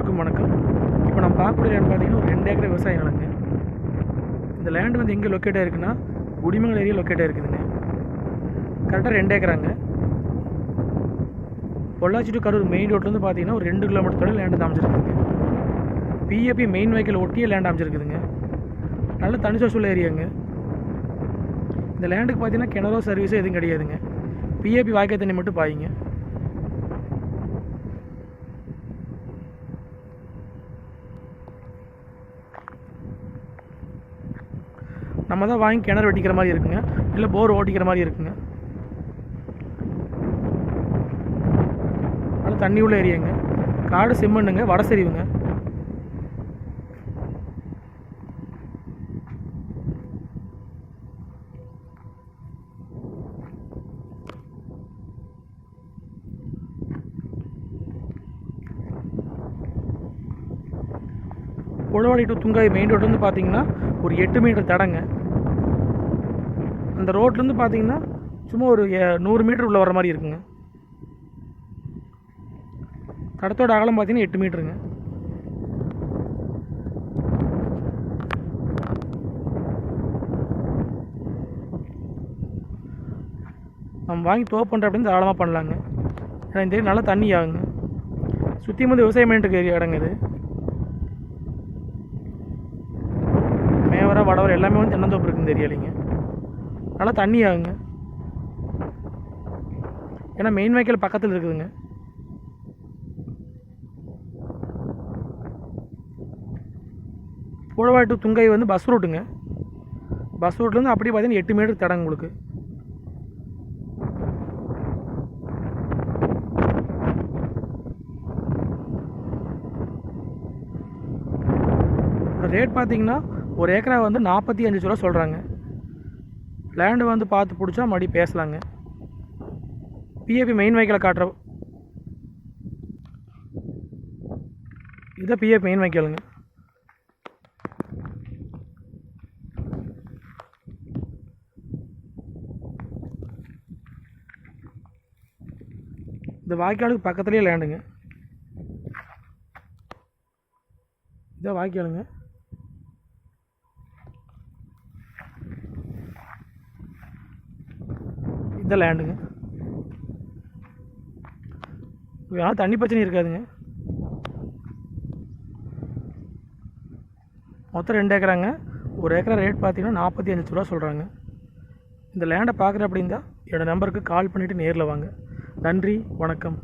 அனைவருக்கும் வணக்கம். இப்போ நம்ம பார்க்கக்கூடிய லேண்ட் பார்த்தீங்கன்னா ஒரு ரெண்டு ஏக்கர் விவசாய நிலங்க. இந்த லேண்ட் வந்து எங்கே லொக்கேட் ஆயிருக்குன்னா குடிமங்கல் ஏரியா லொக்கேட் ஆயிருக்குதுங்க. கரெக்டாக ரெண்டு ஏக்கராங்க. பொள்ளாச்சி டு கரூர் மெயின் ரோட்லேருந்து பார்த்தீங்கன்னா ஒரு ரெண்டு கிலோமீட்டர் தொலைவில் லேண்ட் அமைச்சிருக்குதுங்க பிஏபி மெயின் வெஹிக்கிள் ஒட்டியே லேண்ட் அமைச்சிருக்குதுங்க நல்ல தனி சொல் ஏரியாங்க. இந்த லேண்டுக்கு பார்த்தீங்கன்னா கிணறோ சர்வீஸோ எதுவும் கிடையாதுங்க. பிஏபி வாய்க்கால் தண்ணி மட்டும் பாயிங்க. நம்ம தான் வாங்கி கிணறு வெட்டிக்கிற மாதிரி இருக்குங்க. இல்லை போர் ஓட்டிக்கிற மாதிரி இருக்குங்க. அது தண்ணி உள்ள ஏரியாங்க. காடு செம்மண்ணுங்க வட சரிவுங்க. உழவாடி டு துங்காய் மெயின் ரோடு வந்து பார்த்தீங்கன்னா ஒரு எட்டு மீட்டர் தடங்க. அந்த ரோட்லேருந்து பார்த்தீங்கன்னா சும்மா ஒரு எ- நூறு மீட்டர் உள்ளே வர மாதிரி இருக்குங்க. தடத்தோட அகலம் பார்த்தீங்கன்னா எட்டு மீட்டருங்க. நம்ம வாங்கி தோப்பு பண்ணுற அப்படின்னு தாராளமாக பண்ணலாங்க. ஏன்னா இந்த நல்லா தண்ணி ஆகுங்க. சுற்றி வந்து விவசாயம் பண்ணிட்டு இருக்க இடங்க இது. மேவரா வடவரம் எல்லாமே வந்து தென்னந்தோப்பு இருக்குன்னு தெரியலைங்க நல்லா தண்ணி ஆகுங்க. ஏன்னா மெயின் வைக்கல் பக்கத்தில் இருக்குதுங்க. புழவாய் டு துங்கை வந்து பஸ் ரூட்டுங்க பஸ் ரூட்லேருந்து அப்படியே பார்த்தீங்கன்னா எட்டு மீட்டர் தடங்க உங்களுக்கு. ரேட் பார்த்தீங்கன்னா ஒரு ஏக்கரா வந்து நாற்பத்தி அஞ்சு ரூபா சொல்கிறாங்க லேண்டு வந்து பார்த்து பிடிச்சா மறுபடியும் பேசலாங்க. பிஏபி மெயின் வைக்கலை காட்டுற இதான் பிஏபி மெயின் வைக்கலுங்க இந்த வாய்க்காலுக்கு பக்கத்துலேயே லேண்டுங்க இதான் வாய்க்காலுங்க. இந்த லேண்டுங்க யாரும் தண்ணி பிரச்சனை இருக்காதுங்க. மொத்தம் ரெண்டு ஏக்கராங்க. ஒரு ஏக்கரா ரேட் பார்த்தீங்கன்னா நாற்பத்தி அஞ்சு ரூபா சொல்கிறாங்க இந்த லேண்டை பார்க்குற அப்படின்னா என்னோட நம்பருக்கு கால் பண்ணிவிட்டு நேரில் வாங்க. நன்றி வணக்கம்.